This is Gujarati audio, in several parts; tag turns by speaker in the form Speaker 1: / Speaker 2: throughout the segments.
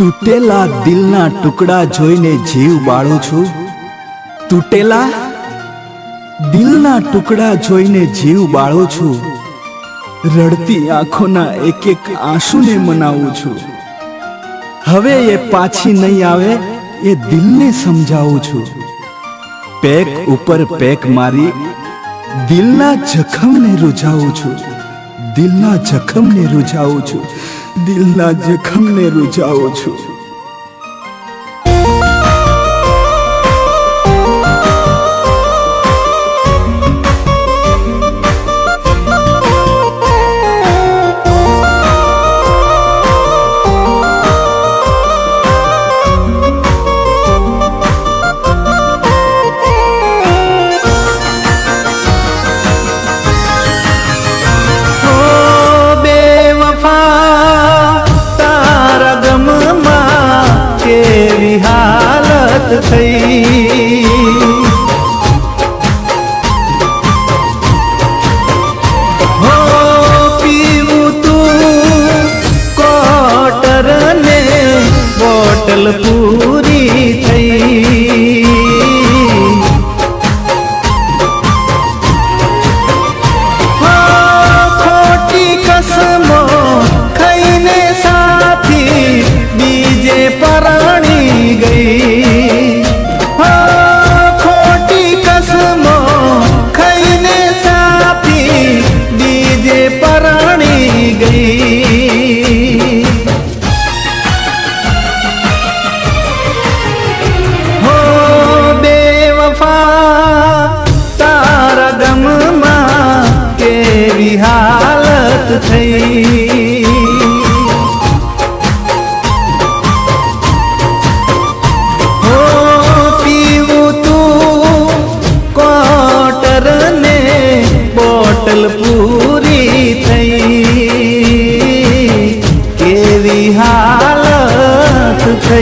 Speaker 1: તૂટેલા દિલના ટુકડા જોઈને જીવ બાળું છું. તૂટેલા દિલના ટુકડા જોઈને જીવ બાળું છું. રડતી આંખોના એક એક આંસુને મનાવું છું. હવે એ પાછી નહીં આવે, એ દિલને સમજાવું છું. પેક ઉપર પેક મારી દિલના જખમને રૂઝાવું છું. દિલના જખમને રૂઝાવું છું. દિલના જખમને રૂઝાવું છું.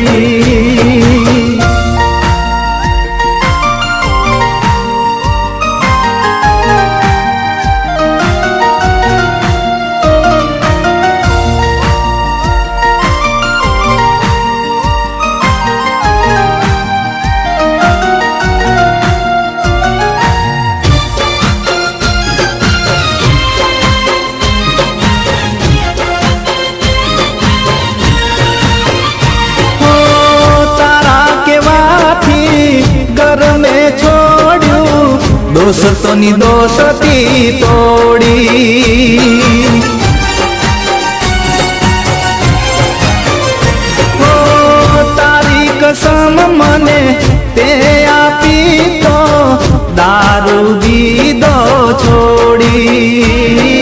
Speaker 2: હાલત ઘર મેં છોડ્યું. દોસ્તોની દોસ્તી તોડી. તારી કસમ મને તે આપી તો દારૂ દીધો છોડી.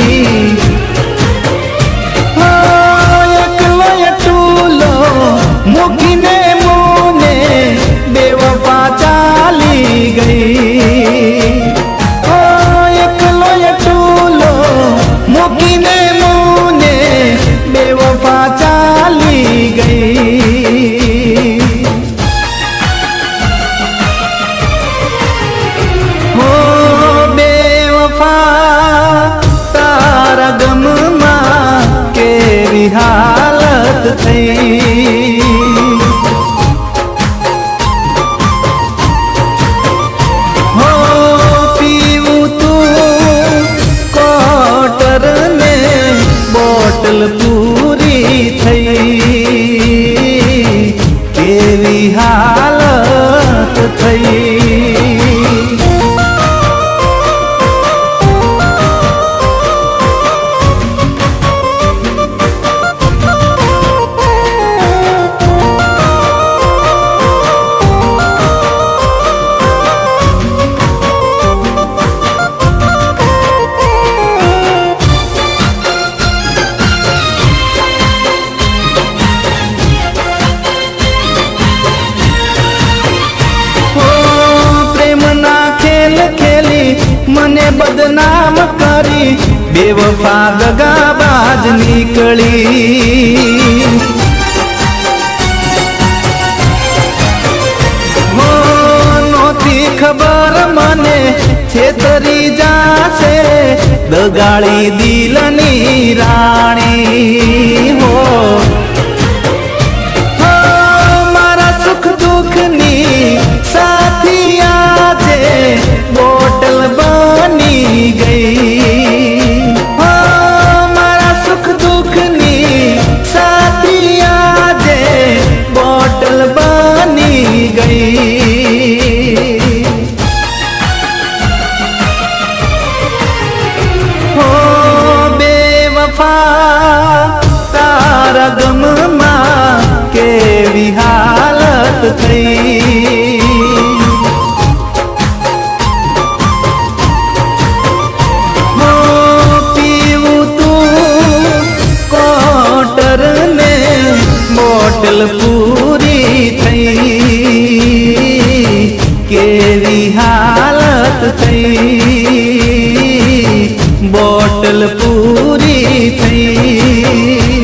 Speaker 2: હાલત થઈ બદનામ કરી બેવફા ગગાબાજ નીકળી. હો નહોતી ખબર મને છેતરી જાશે, દગાળી દિલની રાણી. હો બોટલ પૂરી થઈ કેવી હાલત થઈ બોટલ પૂરી થઈ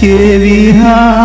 Speaker 2: કેવી હાલત